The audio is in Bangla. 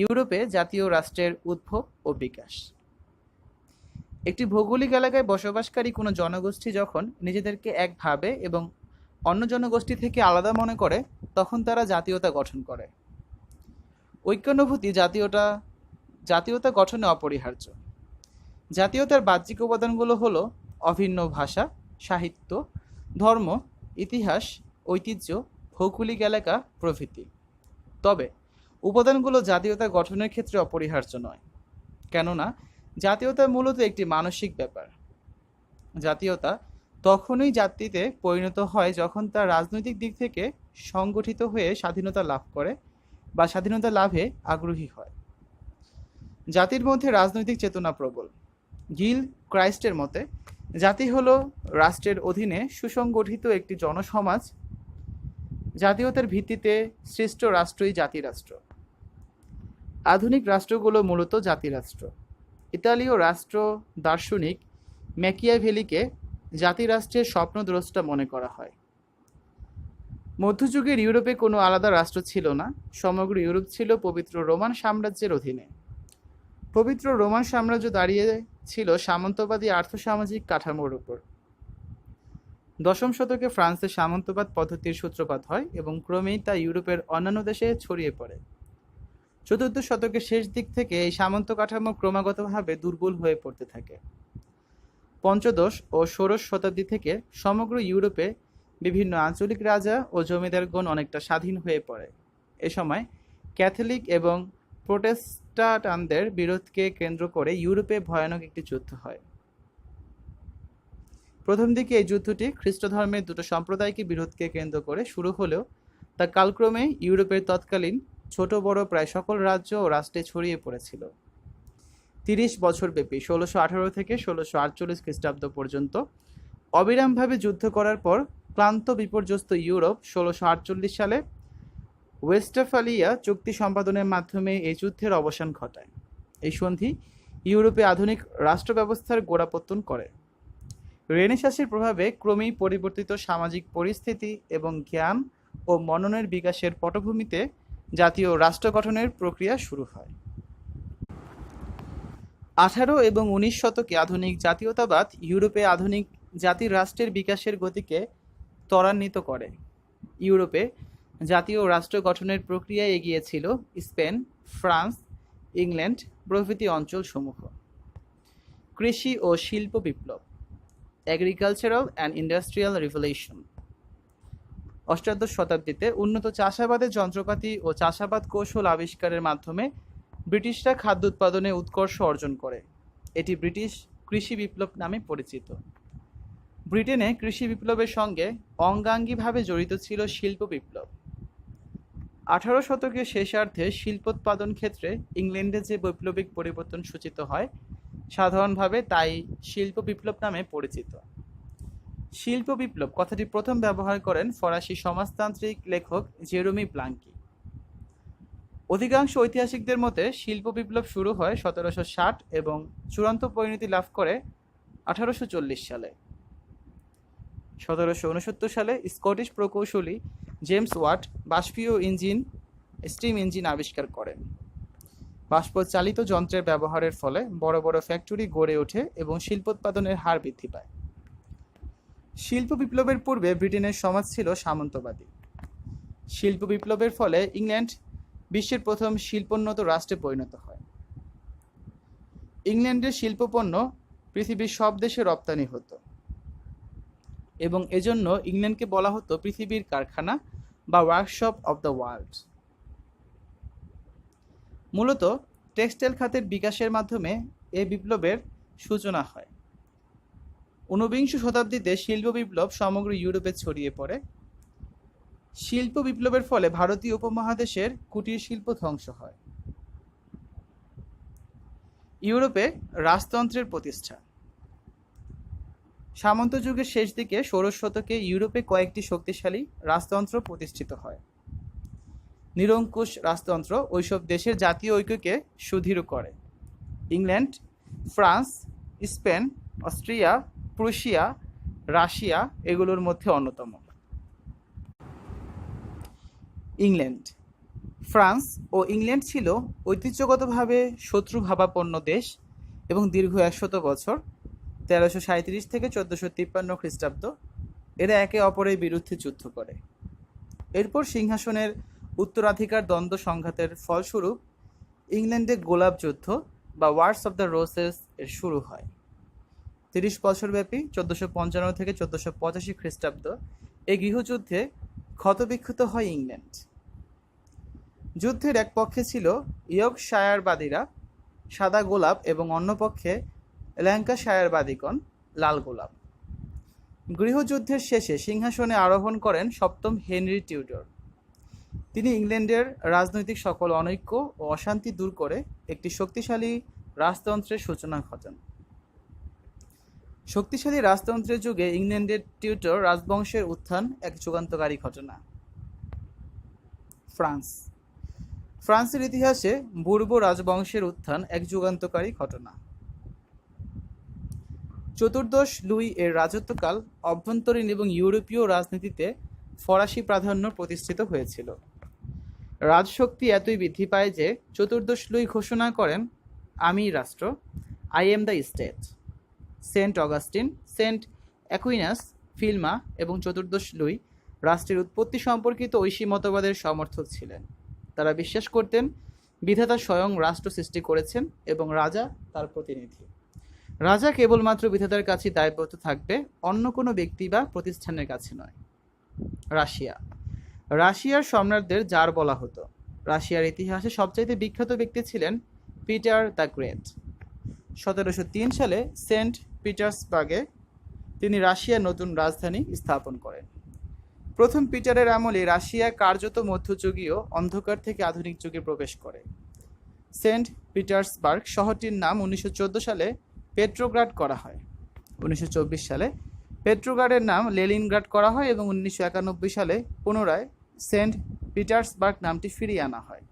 ইউরোপে জাতীয় রাষ্ট্রের উদ্ভব ও বিকাশ। একটি ভৌগোলিক এলাকায় বসবাসকারী কোনো জনগোষ্ঠী যখন নিজেদেরকে এক ভাবে এবং অন্য জনগোষ্ঠী থেকে আলাদা মনে করে, তখন তারা জাতীয়তা গঠন করে। ঐক্যানুভূতি জাতীয়তা জাতীয়তা গঠনে অপরিহার্য। জাতীয়তার বাহ্যিক উপাদানগুলো হলো অভিন্ন ভাষা, সাহিত্য, ধর্ম, ইতিহাস, ঐতিহ্য, ভৌগোলিক এলাকা, প্রভৃতি। তবে উপাদানগুলো জাতীয়তা গঠনের ক্ষেত্রে অপরিহার্য নয়। কেননা, জাতীয়তা মূলত একটি মানসিক ব্যাপার। জাতীয়তা তখনই জাতিতে পরিণত হয় যখন তার রাজনৈতিক দিক থেকে সংগঠিত হয়ে স্বাধীনতা লাভ করে বা স্বাধীনতা লাভে আগ্রহী হয়। জাতির মধ্যে রাজনৈতিক চেতনা প্রবল। গিল ক্রাইস্টের মতে, জাতি হলো রাষ্ট্রের অধীনে সুসংগঠিত একটি জনসমাজ। জাতীয়তার ভিত্তিতে সৃষ্ট রাষ্ট্রই জাতিরাষ্ট্র। আধুনিক রাষ্ট্রগুলো মূলত জাতিরাষ্ট্র ইতালীয় রাষ্ট্র দার্শনিক ম্যাকিয়াভেলিকে জাতিরাষ্ট্রের স্বপ্নদ্রষ্টা মনে করা হয়। মধ্যযুগের ইউরোপে কোনো আলাদা রাষ্ট্র ছিল না, সমগ্র ইউরোপ ছিল পবিত্র রোমান সাম্রাজ্যের অধীনে। পবিত্র রোমান সাম্রাজ্য দাঁড়িয়ে ছিল সামন্তবাদী আর্থসামাজিক কাঠামোর উপর। দশম শতকে ফ্রান্সে সামন্তবাদ পদ্ধতির সূত্রপাত হয় এবং ক্রমেই তা ইউরোপের অন্যান্য দেশে ছড়িয়ে পড়ে। চতুর্থ শতকের শেষ দিক থেকে এই সামন্ত কাঠামো ক্রমাগতভাবে দুর্বল হয়ে পড়তে থাকে। পঞ্চদশ ও ষোড়শ শতাব্দী থেকে সমগ্র ইউরোপে বিভিন্ন আঞ্চলিক রাজা ও জমিদারগণ অনেকটা স্বাধীন হয়ে পড়ে। এ সময় ক্যাথলিক এবং প্রোটেস্টাটানদের বিরোধকে কেন্দ্র করে ইউরোপে ভয়ানক একটি যুদ্ধ হয়। প্রথম দিকে এই যুদ্ধটি খ্রিস্ট ধর্মের দুটো সম্প্রদায়কে বিরোধকে কেন্দ্র করে শুরু হলেও তা কালক্রমে ইউরোপের তৎকালীন ছোট, বড় প্রায় সকল রাজ্য ও রাষ্ট্রে ছড়িয়ে পড়েছিল। তিরিশ বছর ব্যাপী, ষোলোশো আঠারো থেকে ষোলোশো আটচল্লিশ খ্রিস্টাব্দ পর্যন্ত অবিরামভাবে যুদ্ধ করার পর ক্লান্ত, বিপর্যস্ত ইউরোপ ষোলোশো আটচল্লিশ সালে ওয়েস্টাফালিয়া চুক্তি সম্পাদনের মাধ্যমে এই যুদ্ধের অবসান ঘটায়। এই সন্ধি ইউরোপে আধুনিক রাষ্ট্র ব্যবস্থার গোড়াপত্তন করে। রেনেসাসের প্রভাবে ক্রমেই পরিবর্তিত সামাজিক পরিস্থিতি এবং জ্ঞান ও মননের বিকাশের পটভূমিতে জাতীয় রাষ্ট্র গঠনের প্রক্রিয়া শুরু হয়। আঠারো এবং উনিশ শতকে আধুনিক জাতীয়তাবাদ ইউরোপে আধুনিক জাতির রাষ্ট্রের বিকাশের গতিকে ত্বরান্বিত করে। ইউরোপে জাতীয় রাষ্ট্র গঠনের প্রক্রিয়া এগিয়েছিল স্পেন, ফ্রান্স, ইংল্যান্ড প্রভৃতি অঞ্চলসমূহ। কৃষি ও শিল্প বিপ্লব এগ্রিকালচারাল অ্যান্ড ইন্ডাস্ট্রিয়াল রিভলিউশন অষ্টাদশ শতাব্দীতে উন্নত চাষাবাদের যন্ত্রপাতি ও চাষাবাদ কৌশল আবিষ্কারের মাধ্যমে ব্রিটিশরা খাদ্য উৎপাদনে উৎকর্ষ অর্জন করে। এটি ব্রিটিশ কৃষি বিপ্লব নামে পরিচিত। ব্রিটেনে কৃষি বিপ্লবের সঙ্গে অঙ্গাঙ্গিভাবে জড়িত ছিল শিল্প বিপ্লব। আঠারো শতকের শেষার্ধে শিল্পোৎপাদন ক্ষেত্রে ইংল্যান্ডে যে বৈপ্লবিক পরিবর্তন সূচিত হয়, সাধারণভাবে তাই শিল্প বিপ্লব নামে পরিচিত। শিল্প বিপ্লব কথাটি প্রথম ব্যবহার করেন ফরাসি সমাজতান্ত্রিক লেখক জেরোমি ব্লাঙ্কি। অধিকাংশ ঐতিহাসিকদের মতে শিল্প বিপ্লব শুরু হয় সতেরোশো ষাট এবং চূড়ান্ত পরিণতি লাভ করে আঠারোশো চল্লিশ সালে। সতেরোশো উনসত্তর সালে স্কটিশ প্রকৌশলী জেমস ওয়াট বাষ্পীয় ইঞ্জিন, স্টিম ইঞ্জিন আবিষ্কার করেন। বাষ্প চালিত যন্ত্রের ব্যবহারের ফলে বড় বড় ফ্যাক্টরি গড়ে ওঠে এবং শিল্পোৎপাদনের হার বৃদ্ধি পায়। শিল্প বিপ্লবের পূর্বে ব্রিটেনের সমাজ ছিল সামন্তবাদী। শিল্প বিপ্লবের ফলে ইংল্যান্ড বিশ্বের প্রথম শিল্পোন্নত রাষ্ট্রে পরিণত হয়। ইংল্যান্ডের শিল্পপণ্য পৃথিবীর সব দেশে রপ্তানি হতো এবং এজন্য ইংল্যান্ডকে বলা হতো পৃথিবীর কারখানা বা ওয়ার্কশপ অব দ্য ওয়ার্ল্ড মূলত টেক্সটাইল খাতের বিকাশের মাধ্যমে এ বিপ্লবের সূচনা হয়। ঊনবিংশ শতাব্দীতে শিল্প বিপ্লব সমগ্র ইউরোপে ছড়িয়ে পড়ে। শিল্প বিপ্লবের ফলে ভারতীয় উপমহাদেশের কুটির শিল্প ধ্বংস হয়। ইউরোপে রাজতন্ত্রের প্রতিষ্ঠা। সামন্ত যুগের শেষ দিকে ষোড়শ শতকে ইউরোপে কয়েকটি শক্তিশালী রাজতন্ত্র প্রতিষ্ঠিত হয়। নিরঙ্কুশ রাজতন্ত্র ওইসব দেশের জাতীয় ঐক্যকে সুদৃঢ় করে। England, France, Spain, Austria Prussia, Russia এগুলোর মধ্যে অন্যতম। ইংল্যান্ড। ফ্রান্স ও ইংল্যান্ড ছিল ঐতিহ্যগতভাবে শত্রুভাবাপন্ন দেশ এবং দীর্ঘ একশত বছর, তেরোশো সাঁত্রিশ থেকে চোদ্দোশো তিপ্পান্ন খ্রিস্টাব্দ, এরা একে অপরের বিরুদ্ধে যুদ্ধ করে। এরপর সিংহাসনের উত্তরাধিকার দ্বন্দ্ব সংঘাতের ফলস্বরূপ ইংল্যান্ডে গোলাপ যুদ্ধ বা ওয়ার্স অফ দ্য রোসেস এর শুরু হয়। তিরিশ বছরব্যাপী চোদ্দোশো পঞ্চান্ন থেকে চোদ্দোশো পঁচাশি খ্রিস্টাব্দ এই গৃহযুদ্ধে ক্ষতবিক্ষত হয় ইংল্যান্ড। যুদ্ধের এক পক্ষে ছিল ইয়র্কশায়ারবাদীরা, সাদা গোলাপ এবং অন্য পক্ষে ল্যাঙ্কাশায়ারবাদীগণ, লাল গোলাপ। গৃহযুদ্ধের শেষে সিংহাসনে আরোহণ করেন সপ্তম হেনরি টিউডর। তিনি ইংল্যান্ডের রাজনৈতিক সকল অনৈক্য ও অশান্তি দূর করে একটি শক্তিশালী রাজতন্ত্রের সূচনা ঘটান। শক্তিশালী রাজতন্ত্রের যুগে ইংল্যান্ডের টিউটর রাজবংশের উত্থান এক যুগান্তকারী ঘটনা। ফ্রান্স। ফ্রান্সের ইতিহাসে বুর্ব রাজবংশের উত্থান এক যুগান্তকারী ঘটনা। চতুর্দশ লুই এর রাজত্বকাল অভ্যন্তরীণ এবং ইউরোপীয় রাজনীতিতে ফরাসি প্রাধান্য প্রতিষ্ঠিত হয়েছিল। রাজশক্তি এতই বৃদ্ধি পায় যে চতুর্দশ লুই ঘোষণা করেন, আমি রাষ্ট্র I am the state Saint Augustine, Saint Aquinas, Filmer এবং চতুর্দশ লুই রাষ্ট্রের উৎপত্তি সম্পর্কিত ঐশী মতবাদের সমর্থক ছিলেন। তারা বিশ্বাস করতেন, বিধাতা স্বয়ং রাষ্ট্র সৃষ্টি করেছেন এবং রাজা তার প্রতিনিধি। রাজা কেবলমাত্র বিধাতার কাছে দায়বদ্ধ থাকবে, অন্য কোনো ব্যক্তি বা প্রতিষ্ঠানের কাছে নয়। রাশিয়া। রাশিয়ার সম্রাটদের যার বলা হতো। রাশিয়ার ইতিহাসে সবচাইতে বিখ্যাত ব্যক্তি ছিলেন পিটার দ্য গ্রেট। সতেরোশো তিন সালে সেন্ট পিটার্সবার্গে তিনি রাশিয়ার নতুন রাজধানী স্থাপন করেন। প্রথম পিটারের আমলে রাশিয়া কার্যত মধ্যযুগীয় অন্ধকার থেকে আধুনিক যুগে প্রবেশ করে। সেন্ট পিটার্সবার্গ শহরটির নাম উনিশশো চোদ্দ সালে পেট্রোগ্রাড করা হয়। উনিশশো চব্বিশ সালে পেট্রোগ্রাডের নাম লেলিনগ্রাড করা হয় এবং উনিশশো একানব্বই সালে পুনরায় সেন্ট পিটার্সবার্গ নামটি ফিরিয়ে আনা হয়।